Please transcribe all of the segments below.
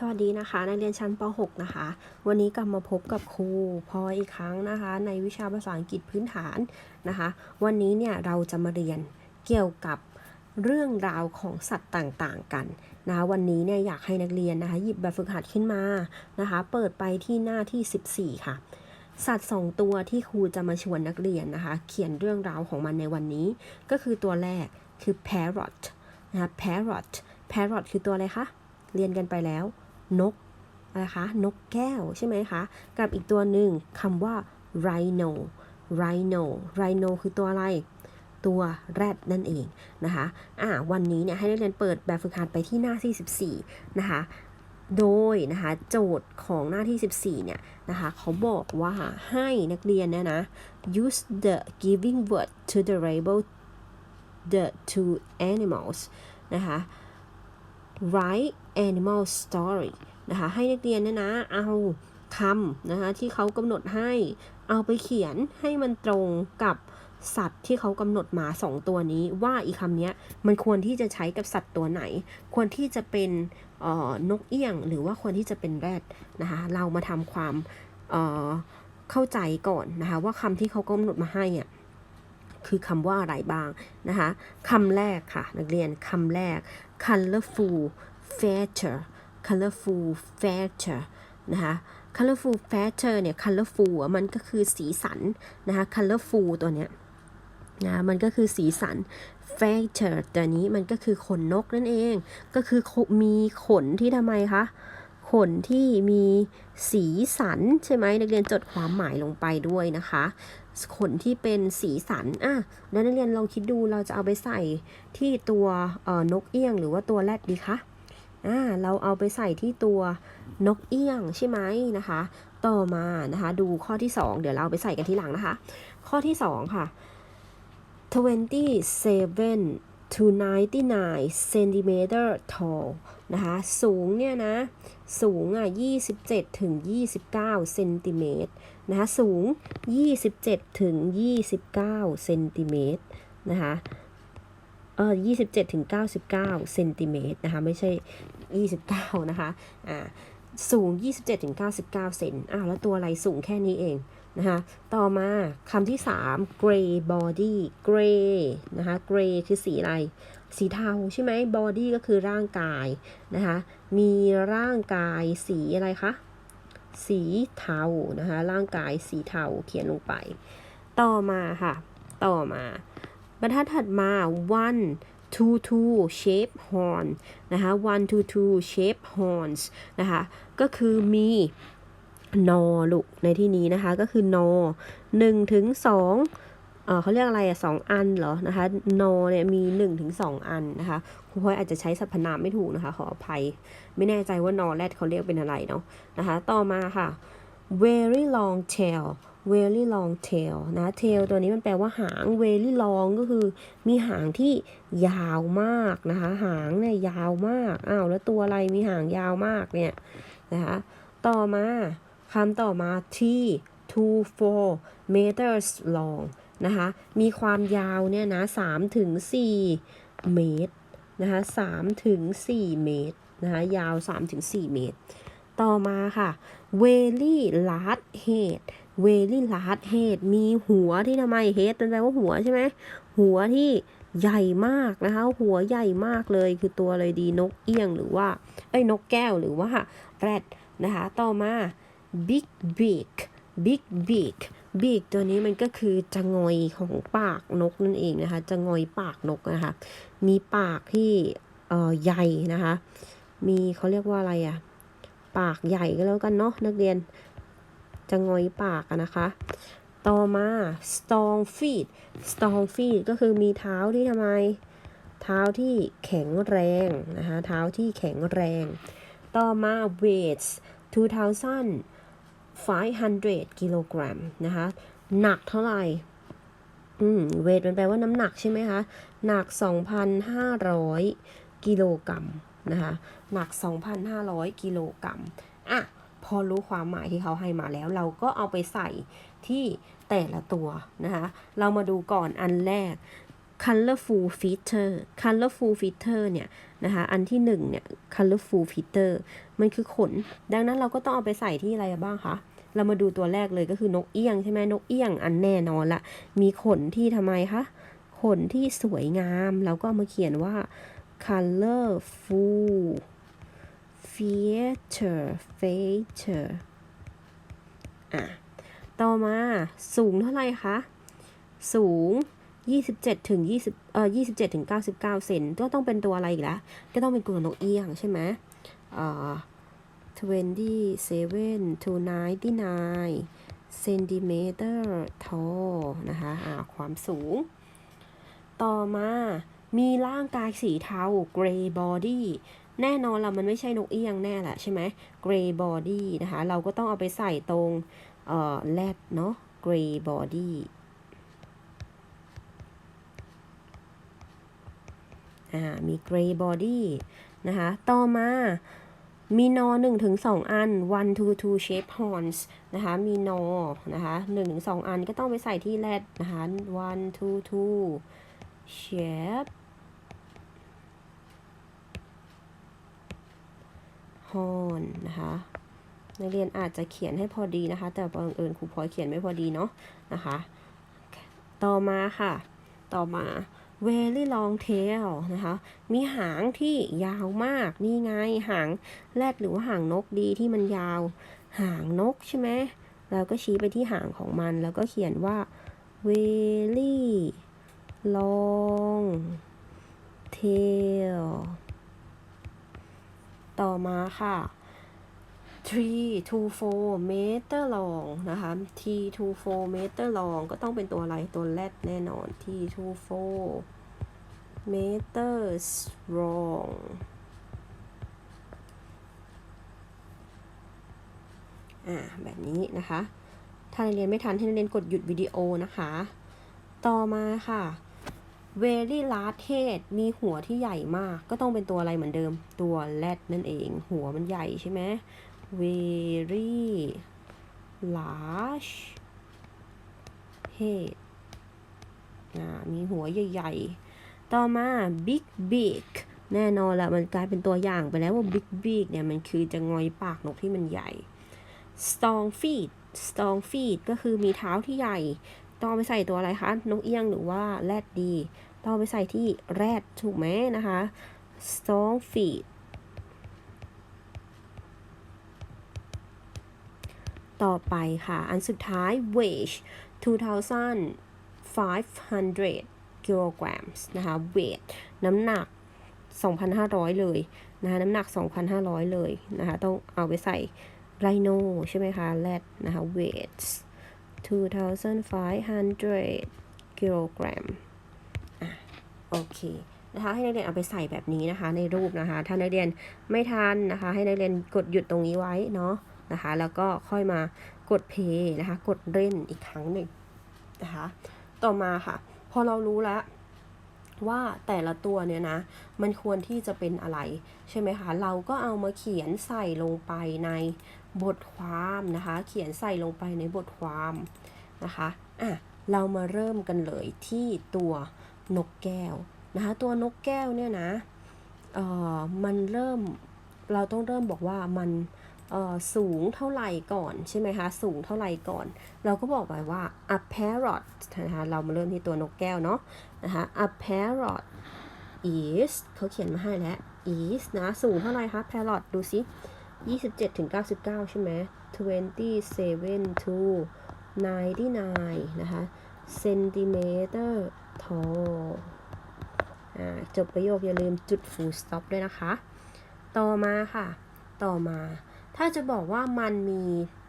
สวัสดีนะคะ นักเรียนชั้นป .6 นะคะ วันนี้กลับมาพบกับครูพลอยอีกครั้งนะคะ ในวิชาภาษาอังกฤษพื้นฐานนะคะ วันนี้เนี่ยเราจะมาเรียนเกี่ยวกับเรื่องราวของสัตว์ต่างๆ กันนะคะวันนี้เนี่ยอยากให้นักเรียนนะคะ หยิบแบบฝึกหัดขึ้นมานะคะ เปิดไปที่หน้าที่ 14 ค่ะ สัตว์สองตัวที่ครูจะมาชวนนักเรียนนะคะ เขียนเรื่องราวของมันในวันนี้ ก็คือตัวแรกคือ parrot นะคะ parrot parrot คือตัวอะไรคะเรียนกันไปแล้ว นกนะคะนกแก้วใช่ไหมคะกับอีกตัวหนึ่งคำว่า rhino rhino rhino คือตัวอะไร ตัวแรดนั่นเองนะคะอ่าวันนี้เนี่ยให้นักเรียนเปิดแบบฝึกหัดไปที่หน้าที่14นะคะโดยนะคะโจทย์ของหน้าที่ 14 เนี่ยนะคะเขาบอกว่าให้นักเรียนเนี่ยนะ use the giving word to the label the two animals นะคะ write animal story นะคะให้นักเรียนเนี่ยนะเอาคำนะคะที่เขากำหนดให้เอาไปเขียนให้มันตรงกับสัตว์ที่เขากำหนดมาสองตัวนี้ว่าอีคำเนี้ยมันควรที่จะใช้กับสัตว์ตัวไหน ควรที่จะเป็นออนกเอี้ยง หรือว่าควรที่จะเป็นแรดนะคะเรามาทำความเออเข้าใจก่อนนะคะว่าคำที่เขากำหนดมาให้อะคือคำว่าอะไรบ้างนะคะคำแรกค่ะ นักเรียนคำแรก colorful feature colorful feature นะคะ colorful feature เนี่ย colorful มันก็คือสีสันนะคะ colorful ตัวเนี้ยนะมันก็คือสีสัน feature ตัวนี้มันก็คือขนนกนั่นเอง ก็คือมีขนที่ทำไมคะขนที่มีสีสันใช่ไหมนักเรียนจดความหมายลงไปด้วยนะคะ ขนที่เป็นสีสันอะแล้วนักเรียนลองคิดดูเราจะเอาไปใส่ที่ตัวนกเอี้ยง หรือว่าตัวแรดดีคะอ่าเราเอาไปใส่ที่ตัวนกเอี้ยงใช่ไหมนะคะ ต่อมานะคะ ดูข้อที่ 2 เดี๋ยวเราเอาไปใส่กันทีหลังนะคะ ข้อที่ 2 ค่ะ27 to 99 centimeter tall นะคะ สูงเนี่ยนะ สูงอะ27ถึง29เซนติเมตร นะคะสูง 27ถึง29เซนติเมตรนะคะเออ27ถึง99เซนติเมตรนะคะไม่ใช่ 29 นะคะอ่าสูง 27ถึง99 เซนอ้าวแล้วตัวอะไรสูงแค่นี้เองนะคะต่อมาคำที่ 3 gray body gray นะคะ gray คือสีอะไร สีเทาใช่ไหม body ก็คือร่างกายนะคะ มีร่างกายสีอะไรคะ สีเทานะคะ ร่างกายสีเทาเขียนลงไป ต่อมาค่ะ ต่อมา บรรทัดถัดมา one two two shape horn นะคะ one two two shape horns นะคะ ก็คือมีนอลูกในที่นี้นะคะ ก็คือนอหนึ่งถึงสอง เขาเรียกอะไรอะสองอันเหรอนะคะนอเนี่ยมีหนึ่งถึงสองอันนะคะครูพลอยอาจจะใช้สรรพนามไม่ถูกนะคะ ขออภัย ไม่แน่ใจว่านอแรดเขาเรียกเป็นอะไรเนาะนะคะ ต่อมาค่ะ very long tail very long tail นะ tail ตัวนี้มันแปลว่าหาง very long ก็คือมีหางที่ยาวมากนะคะ หางเนี่ยยาวมาก อ้าวแล้วตัวอะไรมีหางยาวมากเนี่ยนะคะ ต่อมาคำต่อมา t to four meters long นะคะมีความยาวเนี่ยนะ3ถึง4เมตรนะคะ3ถึง4เมตรนะคะยาว3ถึง4เมตร ต่อมาค่ะ very large head very large head มีหัวที่ทำไม head เป็นแปลว่าหัวใช่ไหมหัวที่ใหญ่มากนะคะ หัวใหญ่มากเลยคือตัวอะไรดีนกเอี้ยงหรือว่าเอ้นกแก้วหรือว่าแรดนะคะ ต่อมา big beak big beak beak ตัวนี้มันก็คือจะงอยของปากนกนั่นเองนะคะ จะงอยปากนกนะคะ มีปากที่เออใหญ่นะคะ มีเขาเรียกว่าอะไรอะปากใหญ่ก็แล้วกันเนาะนักเรียน จะงอยปากนะคะ ต่อมา strong feet strong feet ก็คือมีเท้าที่ทำไม เท้าที่แข็งแรงนะคะ เท้าที่แข็งแรง ต่อมา weights 500 กิโลกรัมนะคะ หนักเท่าไหร่อืมเวทมันแปลว่าน้ำหนักใช่ไหมคะ หนัก 2,500 กิโลกรัมนะคะ หนัก 2,500 กิโลกรัมอะ พอรู้ความหมายที่เขาให้มาแล้ว เราก็เอาไปใส่ที่แต่ละตัวนะคะ เรามาดูก่อนอันแรก colorful feature colorful feature เนี่ยนะคะ อันที่หนึ่งเนี่ย colorful feature มันคือขน ดังนั้นเราก็ต้องเอาไปใส่ที่อะไรบ้างคะ เรามาดูตัวแรกเลยก็คือนกเอี้ยงใช่ไหมนกเอี้ยงอันแน่นอนละ มีขนที่ทำไมคะ ขนที่สวยงาม เราก็เอามาเขียนว่า colorful feature feature อะ ต่อมาสูงเท่าไหร่คะ สูง 27 ถึง 20 เอ่อ 27 ถึง 99 เซนก็ต้องเป็นตัวอะไรอีกละก็ต้องเป็นตัวนกเอี้ยงใช่ไหมเอ่อ27 to 99 centimeter tall นะคะอ่าความสูง ต่อมามีร่างกายสีเทา gray body แน่นอนละมันไม่ใช่นกเอี้ยงแน่แหละใช่ไหม gray body นะคะ เราก็ต้องเอาไปใส่ตรง เอ่อ แรดเนาะ gray body อ่ามี gray body นะคะ ต่อมามีนอหนึ่งถึงสองอัน one to two shape horns นะคะ มีนอนะคะหนึ่งถึงสองอันก็ต้องไปใส่ที่แรดนะคะ one to two shape horn นะคะนักเรียนอาจจะเขียนให้พอดีนะคะ แต่บังเอิญครูพลอยเขียนไม่พอดีเนาะนะคะ ต่อมาค่ะ ต่อมา very long tail นะคะ มีหางที่ยาวมาก นี่ไง หางแรดหรือว่าหางนกดีที่มันยาว หางนกใช่ไหมเราก็ชี้ไปที่หางของมัน แล้วก็เขียนว่า very long tail ต่อมาค่ะ 3 to 4 meter long นะคะ T to 4 meter long ก็ต้องเป็นตัวอะไร ตัวแรดแน่นอน T to 4 meters long อ่าแบบนี้นะคะ ถ้าเรียนไม่ทันให้นักเรียนกดหยุดวิดีโอนะคะ ต่อมาค่ะ very large head มีหัวที่ใหญ่มาก ก็ต้องเป็นตัวอะไรเหมือนเดิม ตัวแรดนั่นเอง หัวมันใหญ่ใช่ไหม very large head อ่ามีหัวใหญ่ๆ ต่อมา big beak แน่นอนละมันกลายเป็นตัวอย่างไปแล้วว่า big beak เนี่ย มันคือจะงอยปากนกที่มันใหญ่ strong feet strong feet ก็คือมีเท้าที่ใหญ่ ต้องไปใส่ตัวอะไรคะ นกเอี้ยงหรือว่าแรดดี ต้องไปใส่ที่แรดถูกไหมนะคะ strong feet ต่อไปค่ะ อันสุดท้าย weight 2,500 kilograms นะคะ weight น้ำหนัก 2,500 เลยนะคะน้ำหนัก 2,500 เลยนะคะ ต้องเอาไปใส่ไรโนใช่ไหมคะแรดนะคะ weight 2,500 kilogram อะโอเคนะคะให้นักเรียนเอาไปใส่แบบนี้นะคะในรูปนะคะ ถ้านักเรียนไม่ทันนะคะ ให้นักเรียนกดหยุดตรงนี้ไว้เนาะ นะคะ แล้วก็ค่อยมากดเพย์นะคะ กดเล่นอีกครั้งหนึ่งนะคะ ต่อมาค่ะ พอเรารู้แล้วว่าแต่ละตัวเนี่ยนะ มันควรที่จะเป็นอะไร ใช่ไหมคะ เราก็เอามาเขียนใส่ลงไปในบทความนะคะ เขียนใส่ลงไปในบทความนะคะอะเรามาเริ่มกันเลยที่ตัวนกแก้วนะคะ ตัวนกแก้วเนี่ยนะเอ่อมันเริ่มเราต้องเริ่มบอกว่ามัน สูงเท่าไหร่ก่อนใช่ไหมคะสูงเท่าไหร่ก่อน เราก็บอกไปว่า a parrot นะคะเรามาเริ่มที่ตัวนกแก้วเนาะนะคะ a parrot is เขาเขียนมาให้แล้ว is นะสูงเท่าไหร่คะ parrot ดูสิ27ถึง99 ใช่ไหม27 to 99 นะคะ centimeter tall อ่าจบประโยคอย่าลืมจุด full stop ด้วยนะคะ ต่อมาค่ะ ต่อมา ถ้าจะบอกว่ามันมี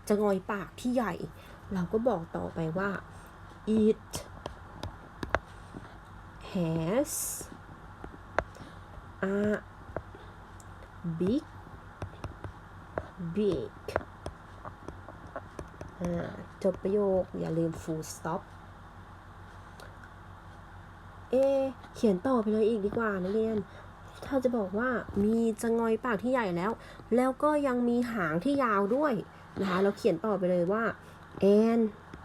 จะงอยปากที่ใหญ่ เราก็บอกต่อไปว่า it has a big big อ่าจบประโยค อย่าลืม full stop เอ เขียนต่อไปเลยอีกดีกว่านักเรียน ถ้าจะบอกว่ามีจะงอยปากที่ใหญ่แล้ว แล้วก็ยังมีหางที่ยาวด้วยนะคะเราเขียนต่อไปเลยว่า and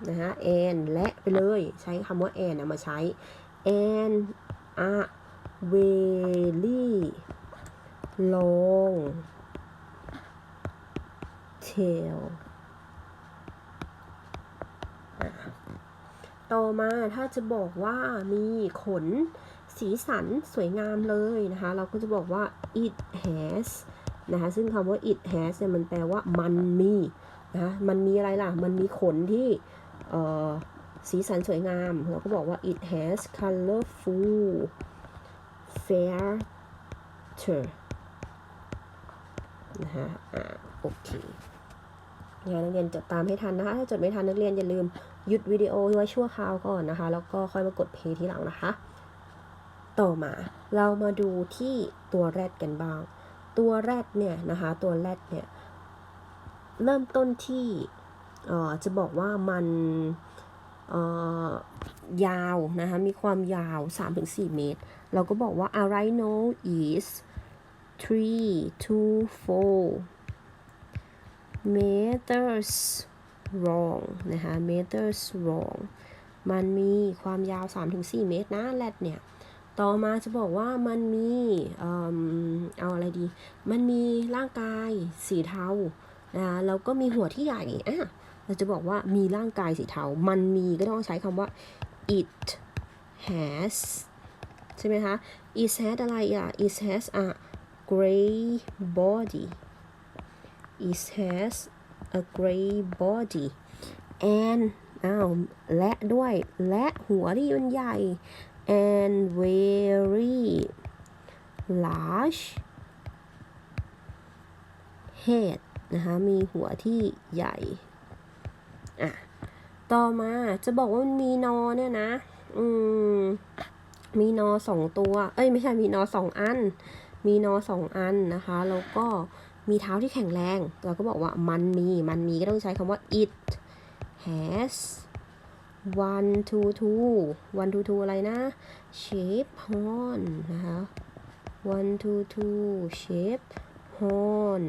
นะคะ and และไปเลยใช้คำว่า and นะมาใช้ and a very long tail ต่อมาถ้าจะบอกว่ามีขน สีสันสวยงามเลยนะคะ เราก็จะบอกว่า it has นะคะ ซึ่งคำว่า it has เนี่ยมันแปลว่ามันมีนะะมันมีอะไรล่ะ มันมีขนที่สีสันสวยงาม เราก็บอกว่า it has colorful feather นะคะอ่าโอเคงานนักเรียนจดตามให้ทันนะคะ ถ้าจดไม่ทันนักเรียนอย่าลืมหยุดวิดีโอไว้ชั่วคราวก่อนนะคะ แล้วก็ค่อยมากดเพย์ทีหลังนะคะ ต่อมาเรามาดูที่ตัวแรดกันบ้าง ตัวแรดเนี่ยนะคะ ตัวแรดเนี่ยเริ่มต้นที่เอ่อจะบอกว่ามันเอ่อยาวนะคะ มีความยาว 3-4 เมตร เราก็บอกว่า a r i n o is 3 to 4 meters long นะคะ meters long มันมีความยาว 3-4 เมตรนะแรดเนี่ย ต่อมาจะบอกว่ามันมีเอิ่มเอาอะไรดี มันมีร่างกายสีเทานะคะแล้วก็มีหัวที่ใหญ่อะเราจะบอกว่ามีร่างกายสีเทา มันมีก็ต้องใช้คำว่า it has ใช่ไหมคะ it has อะไรอะ it has a gray body it has a gray body and อ้าวและด้วยและหัวที่มันใหญ่ and very large head นะคะ มีหัวที่ใหญ่ อะ ต่อมาจะบอกว่ามันมีนอเนี่ยนะ อืม มีนอสองตัว เอ้ย ไม่ใช่ มีนอสองอัน มีนอสองอันนะคะ แล้วก็มีเท้าที่แข็งแรง เราก็บอกว่ามันมี มันมีก็ต้องใช้คำว่า it has one two two one two two อะไรนะ shape horn นะคะ one two two shape horn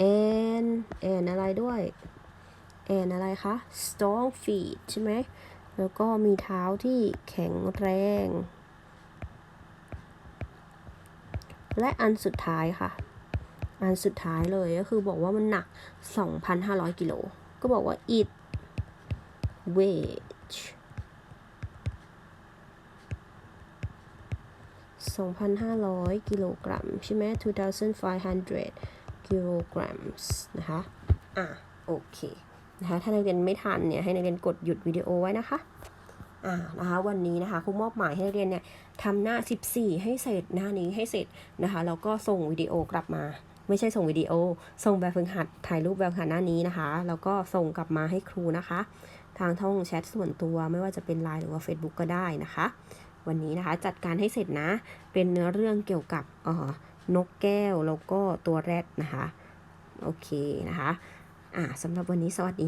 and and อะไรด้วย and อะไรคะ strong feet ใช่ไหม แล้วก็มีเท้าที่แข็งแรง และอันสุดท้ายค่ะ อันสุดท้ายเลยก็คือบอกว่ามันหนัก 2,500 กิโล ก็บอกว่า it weight 2,500 กิโลกรัม ใช่ไหม2,500 กิโลกรัมนะคะ อะ โอเคนะคะ ถ้านักเรียนไม่ทันเนี่ย ให้นักเรียนกดหยุดวิดีโอไว้นะคะ อ่า นะคะ วันนี้นะคะครูมอบหมายให้นักเรียนเนี่ยทำหน้า 14 ให้เสร็จหน้านี้ให้เสร็จนะคะ แล้วก็ส่งวิดีโอกลับมา ไม่ใช่ส่งวิดีโอ ส่งแบบฝึกหัด ถ่ายรูปแบบฝึกหัดหน้านี้นะคะ แล้วก็ส่งกลับมาให้ครูนะคะ ทางท่องแชทส่วนตัวไม่ว่าจะเป็น Line หรือว่า Facebook ก็ได้นะคะ วันนี้นะคะจัดการให้เสร็จนะ เป็นเนื้อเรื่องเกี่ยวกับออนกแก้วแล้วก็ตัวแรดนะคะ โอเคนะคะอ่าสำหรับวันนี้สวัสดีนะ